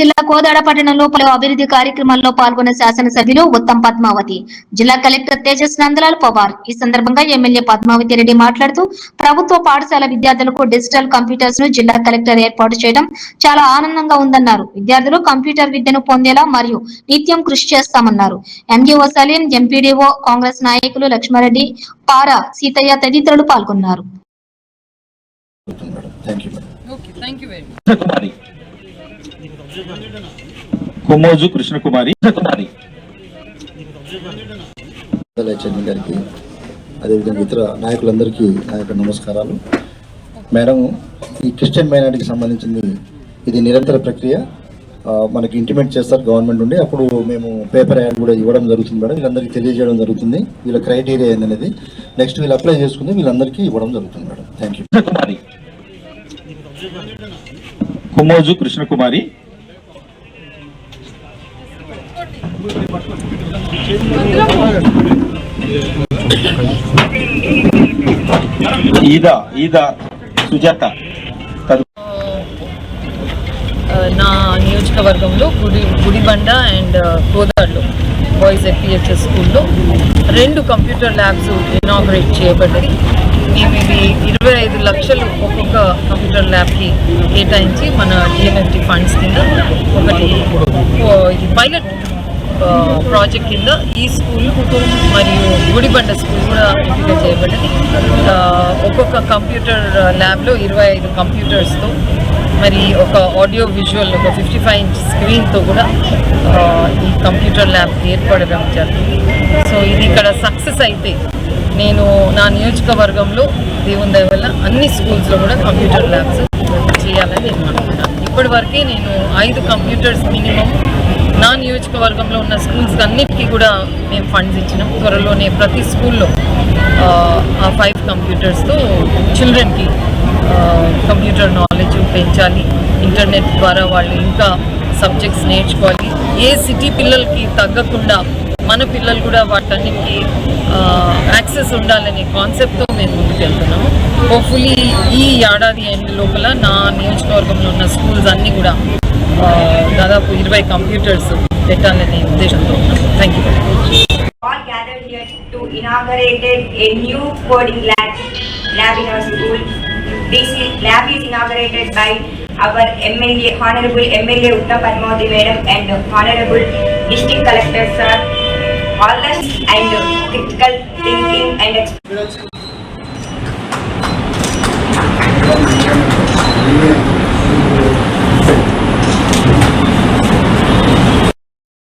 జిల్లా కోదాడ పట్టణంలో పలు అభివృద్ధి కార్యక్రమాల్లో పాల్గొన్న శాసనసభ్యులు ఉత్తమ్ పద్మావతి. జిల్లా కలెక్టర్ తేజస్ నందలాల్ పవార్. ఈ సందర్భంగా ఎమ్మెల్యే పద్మావతి రెడ్డి మాట్లాడుతూ ప్రభుత్వ పాఠశాల విద్యార్థులకు డిజిటల్ కంప్యూటర్స్ను జిల్లా కలెక్టర్ ఏర్పాటు చేయడం చాలా ఆనందంగా ఉందన్నారు. విద్యార్థులు కంప్యూటర్ విద్యను పొందేలా మరియు నిత్యం కృషి చేస్తామన్నారు. ఎండిఓ సలీం ఎంపీడీఓ కాంగ్రెస్ నాయకులు లక్ష్మారెడ్డి పారా సీతయ్య తదితరులు పాల్గొన్నారు thank you madam okay thank you very much Krishnakumari Kommoju Krishnakumari. Chandra గారికి అదేవిధంగా ఇతర నాయకులందరికీ నా యొక్క నమస్కారాలు. మేడం ఈ క్రిస్టియన్ మైనార్టీకి సంబంధించింది ఇది నిరంతర ప్రక్రియ. మనకి ఇంటిమేట్ చేస్తారు గవర్నమెంట్ నుండి. అప్పుడు మేము పేపర్ యాడ్ కూడా ఇవ్వడం జరుగుతుంది మేడం. వీళ్ళందరికీ తెలియజేయడం జరుగుతుంది. వీళ్ళ క్రైటీరియా ఏందనేది. నెక్స్ట్ వీళ్ళు అప్లై చేసుకుంది వీళ్ళందరికీ ఇవ్వడం జరుగుతుంది madam. Thank you Kommoju Krishnakumari. Eeda Eeda Sujatha. నా నియోజకవర్గంలో గుడి గుడిబండ అండ్ కోదాడ్లో బాయ్స్ ఎఫ్పిహెచ్ఎస్ స్కూల్లో రెండు కంప్యూటర్ ల్యాబ్స్ ఇనాగ్రేట్ చేయబడ్డాయి. మేము ఇవి ఇరవై ఐదు లక్షలు ఒక్కొక్క కంప్యూటర్ ల్యాబ్కి కేటాయించి మన జిఎంఎఫ్టీ ఫండ్స్ కింద ఒకటి ఇది పైలట్ ప్రాజెక్ట్ కింద ఈ స్కూల్ మరియు గుడిబండ స్కూల్ కూడా ఎంపిక చేయబడ్డది ఒక్కొక్క కంప్యూటర్ ల్యాబ్లో ఇరవై ఐదు కంప్యూటర్స్తో మరి ఒక ఆడియో విజువల్ ఒక ఫిఫ్టీ ఫైవ్ ఇంచ్ స్క్రీన్తో కూడా ఈ కంప్యూటర్ ల్యాబ్ ఏర్పడడం జరిగింది. సో ఇది ఇక్కడ సక్సెస్ అయితే నేను నా నియోజకవర్గంలో దేవుని దయ వల్ల అన్ని స్కూల్స్లో కూడా కంప్యూటర్ ల్యాబ్స్ చేయాలని నేను అనుకుంటున్నాను. ఇప్పటి వరకే నేను ఐదు కంప్యూటర్స్ మినిమం నా నియోజకవర్గంలో ఉన్న స్కూల్స్ అన్నిటికీ కూడా మేము ఫండ్స్ ఇచ్చినాం. త్వరలోనే ప్రతి స్కూల్లో ఆ, ఆ ఫైవ్ కంప్యూటర్స్తో చిల్డ్రన్కి కంప్యూటర్ నాలెడ్జ్ పెంచాలి. ఇంటర్నెట్ ద్వారా వాళ్ళు ఇంకా సబ్జెక్ట్స్ నేర్చుకోవాలి. ఏ సిటీ పిల్లలకి తగ్గకుండా మన పిల్లలు కూడా వాటన్నిటికి యాక్సెస్ ఉండాలనే కాన్సెప్ట్తో మేము ముందుకెళ్తున్నాము హోప్ఫుల్లీ ఈ ఏడాది ఎండ్ లోపల నా నియోజకవర్గంలో ఉన్న స్కూల్స్ అన్నీ కూడా దాదాపు ఇరవై కంప్యూటర్స్ పెట్టాలని ఉద్దేశంతో ఉన్నాం. Thank you very much This lab is inaugurated by our MLA, Honorable MLA Uttam Parmaudhi Madam and Honorable District Collector Sir. All us and critical thinking and experience.